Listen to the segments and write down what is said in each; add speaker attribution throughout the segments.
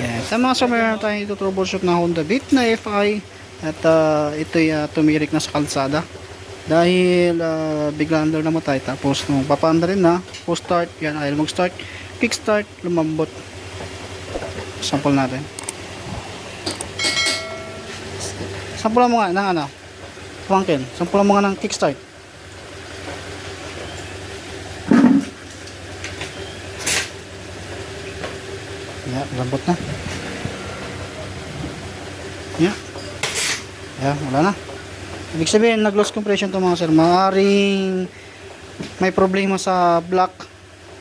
Speaker 1: Yan. Sa mga summer tayo ito troubleshoot na Honda Beat na FI at uh, ito'y uh, tumirik na sa kalsada. Dahil uh, bigla under namatay. Tapos nung papanda rin na post start yan ayaw mag start kick start lumambot. Sample natin. Sample mo nga ng ano? Franklin sample mo nga ng kick start lambot na yan yan wala na Ibig sabihin, nag-loss compression to mga sir. Maaring may problema sa block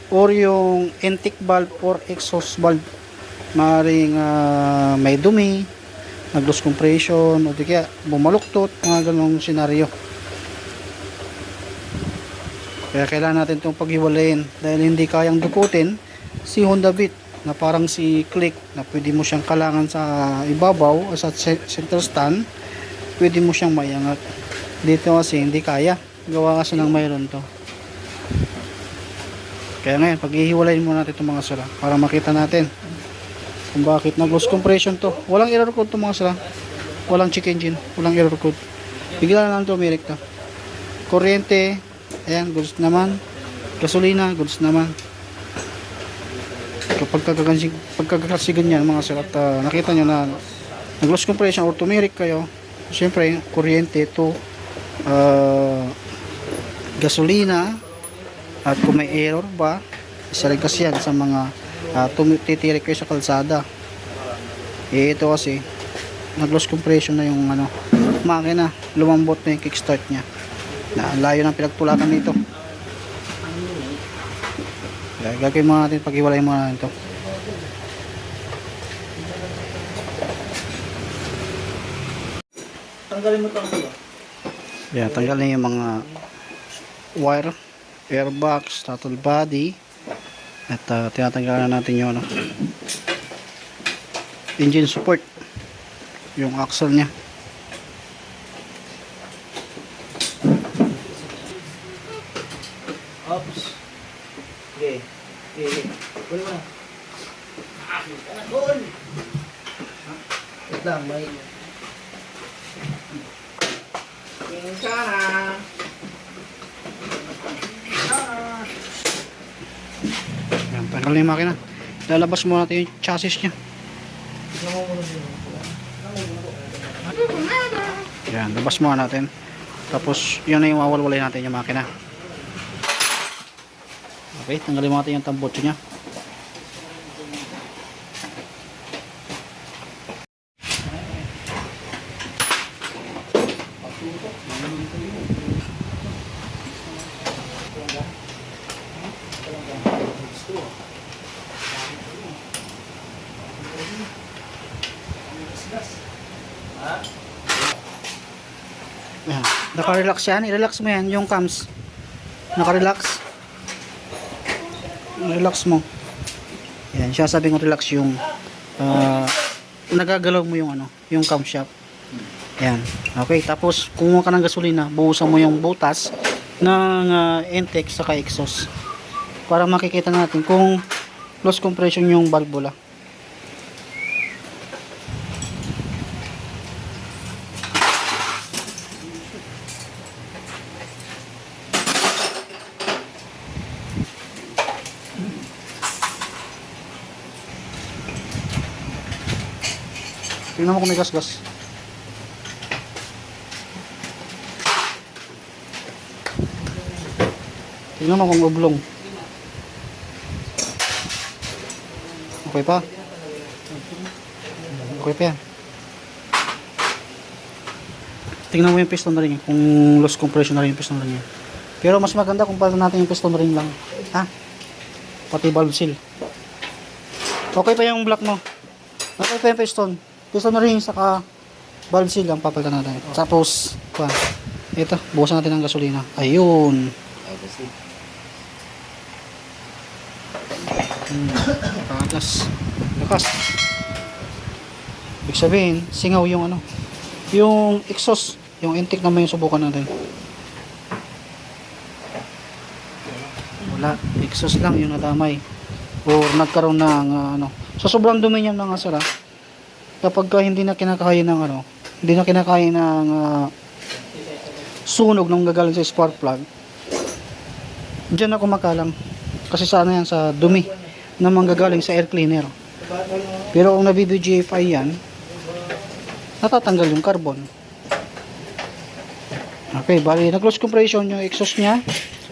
Speaker 1: or yung intake valve or exhaust valve. Maaring ah, may dumi, nag-loss compression, o di kaya bumaluktot, mga ganong senaryo. Kaya kailangan natin itong paghiwalayin dahil hindi kayang dukutin si Honda Beat na parang si Click na pwede mo siyang kalangan sa ibabaw o sa ce- center stand pwede mo siyang maiangat. Dito kasi hindi kaya. Gawa kasi ng mayroon to. Kaya ngayon paghihiwalayin muna natin itong mga sura para makita natin kung bakit nag loss compression to. Walang error code to mga sura walang check engine. Walang error code. Bigla na lang tumirik to. Kuryente ayan goods naman. Gasolina goods naman kapag kagagansi pagkagasi ganyan mga sir at ah, nakita nyo na nag loss compression or tumirik kayo syempre kuryente to ah, gasolina at kung may error ba isa rin kasi yan sa mga uh, titirik kayo sa kalsada. Eh ito kasi nag loss compression na yung ano makina. Lumambot na yung kickstart nya na layo ng pinagtulakan nito gagawin muna natin paghiwalay muna natin ito
Speaker 2: Tanggalin mo tanggal.
Speaker 1: Yan, tanggal na yung mga wire, airbox, throttle body. At uh, tinatanggalan natin yung ano, engine support. Yung axle niya.
Speaker 2: Oops. Okay. Okay. okay. Kunin mo na. Doon. Wait lang, may... Na.
Speaker 1: Yan, tanggal na yung makina. Lalabas muna natin yung chassis niya. Yan, labas muna natin. Tapos, yun na yung mawalwalay natin yung makina. Okay, tanggalin mo natin yung tambotso niya. Yan. Naka-relax yan. I-relax mo yan, yung cams. Naka-relax. Relax mo. Yan, siya sabi ko relax yung ah, nagagalaw mo yung ano, yung camshaft. Yan. Okay, tapos kumuha ka ng gasolina, buhusan mo yung butas ng ah, intake saka exhaust. Para makikita natin kung loss compression yung valvula. Tingnan mo kung may gas-gas. Tingnan mo kung oblong. Okay pa? Okay pa yan. Tingnan mo yung piston ring kung loss compression na rin yung piston ring niya. Pero mas maganda kung paano natin yung piston ring lang. Ha? Pati valve seal. Okay pa yung block mo. Okay pa yung piston. Piston ring saka valve seal ang papalitan natin. Tapos. Ito, bukasan natin ng gasolina. Ayun. Hmm, lakas. Lakas. Ibig sabihin, singaw yung ano. Yung exhaust, yung intake naman yung subukan natin. Wala, exhaust lang yung nadamay. Or nagkaroon ng ah, ano, Sa sobrang dumi niyan mga sir, ah, kapag ka hindi na kinakaya ng ano, hindi na kinakaya ng ah, sunog nung gagaling sa spark plug, diyan na kumakalam. Kasi sa ano yan, sa dumi na manggagaling sa air cleaner. Pero kung nabi-BGFI yan, natatanggal yung carbon. Okay, bali, na-close compression yung exhaust niya.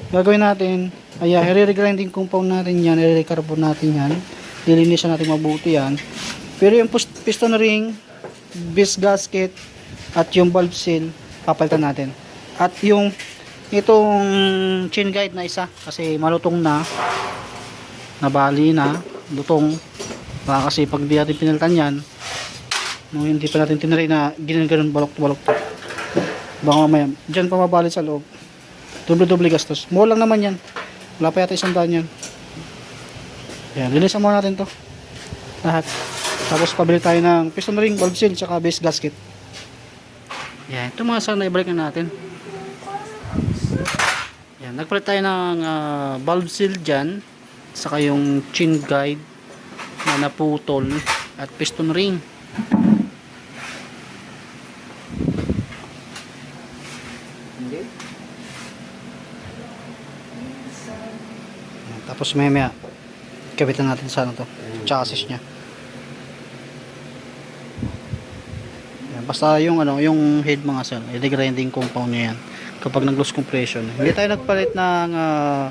Speaker 1: Gagawin natin, ay uh, i-regrinding compound natin yan, i-recarbon natin yan. Dilinisan natin mabuti yan. Pero yung piston ring, base gasket, at yung valve seal, papalitan natin. At yung itong chain guide na isa, kasi malutong na, nabali na, lutong. Baka kasi pag di natin pinalitan yan, nung hindi pa natin tinaray na ginaganon balok-balok to. Baka mamaya, dyan pa mabali sa loob. Doble-doble gastos. Mura lang naman yan. Wala pa yata isang daan yan. Yan, linisan muna natin to. Lahat. Tapos pabili tayo ng piston ring, valve seal, tsaka base gasket. Yan, ito mga sana ibalik na natin. Yan, nagpalit tayo ng ah, valve seal dyan. Saka yung chin guide na naputol at piston ring.
Speaker 2: Hindi.
Speaker 1: Yan, Tapos may maya kabitan natin sa ano to, chassis niya. Yan, basta yung ano, yung head mga sir, i-grinding compound niya yan. Kapag nag-loss compression. Hindi tayo nagpalit ng uh,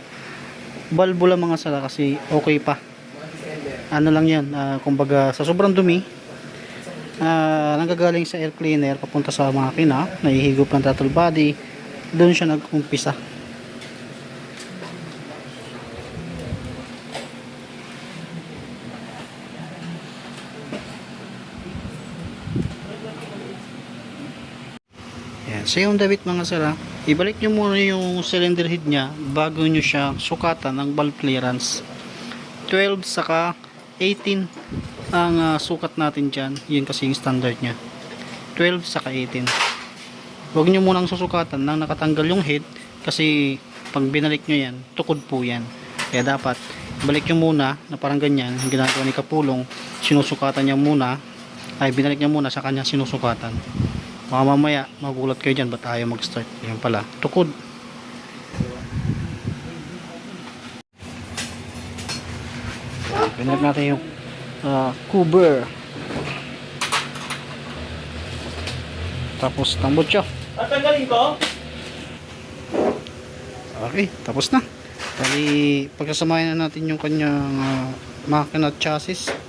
Speaker 1: valvula mga sir kasi okay pa. Ano lang yan, ah, kumbaga sa sobrang dumi, ah, nanggagaling sa air cleaner papunta sa makina, nahihigop ng throttle body, doon siya nag-umpisa. So yung David mga sir, ah, ibalik nyo muna yung cylinder head niya bago nyo siya sukatan ng valve clearance. 12 saka 18 ang ah, sukat natin dyan. Yun kasi yung standard niya. 12 saka 18. Huwag nyo munang susukatan nang nakatanggal yung head kasi pag binalik nyo yan, tukod po yan. Kaya dapat balik nyo muna na parang ganyan, ginagawa ni Kapulong, sinusukatan niya muna, ay binalik niya muna sa kanya sinusukatan. Baka mamaya, magulat kayo dyan, ba't ayaw mag-start? Yan pala, tukod. Pinag natin yung ah, cover. Tapos tambot siya.
Speaker 2: At tanggalin ko?
Speaker 1: Okay, tapos na. Bali, pagkasamahin na natin yung kanyang ah, makina chassis.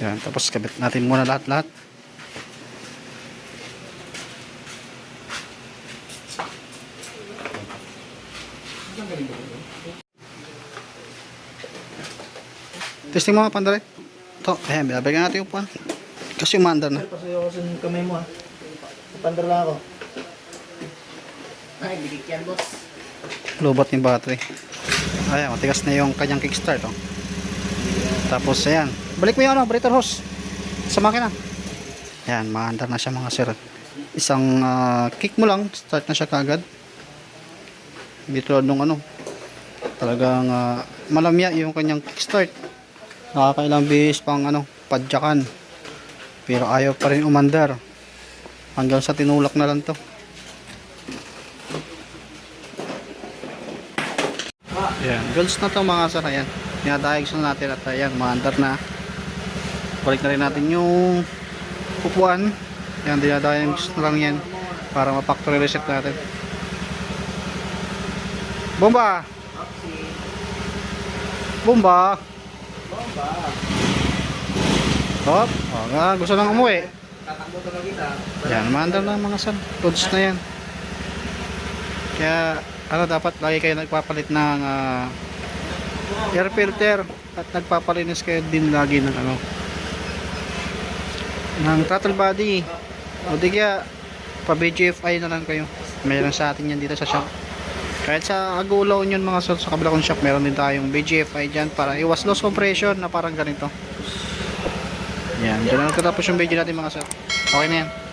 Speaker 1: Yan, tapos kabit natin muna lahat-lahat. Testing mo nga pandare. Ito, ayan, binabagyan natin yung pan. Kasi umandar na.
Speaker 2: Pasayo ko sa kamay mo ha. Napandar lang ako. Ay, bigyan boss.
Speaker 1: Lobot yung battery. Ayan, matigas na yung kanyang kickstart. Oh. Tapos, ayan. Balik mo yung ano, breather hose. Sa makina. Ayan, maandar na siya mga sir. Isang ah, kick mo lang, start na siya kagad. Hindi nung ano. Talagang ah, malamya yung kanyang kickstart. Nakakailang bihis pang ano, padyakan. Pero ayaw pa rin umandar. Hanggang sa tinulak na lang to. Ayan, girls na to mga sir, ayan. Dinadayag na natin at ayan, maandar na. Balik na rin natin yung upuan. Ayan, dinadayag na lang yan para ma-factory reset natin. Bomba! Bomba! Hop, oh, nga, gusto nang umuwi. Yan, maandar na mga sir. Goods na yan. Kaya, ano, dapat lagi kayo nagpapalit ng ah, air filter at nagpapalinis kayo din lagi ng ano ng throttle body. O di kaya pa BGFI na lang kayo. Meron sa atin yan dito sa shop. Kahit sa Agulaw yun mga sir sa kabila kong shop meron din tayong BGFI dyan para iwas loss compression na parang ganito. Yan dyan na nagtatapos yung video natin mga sir. Okay na yan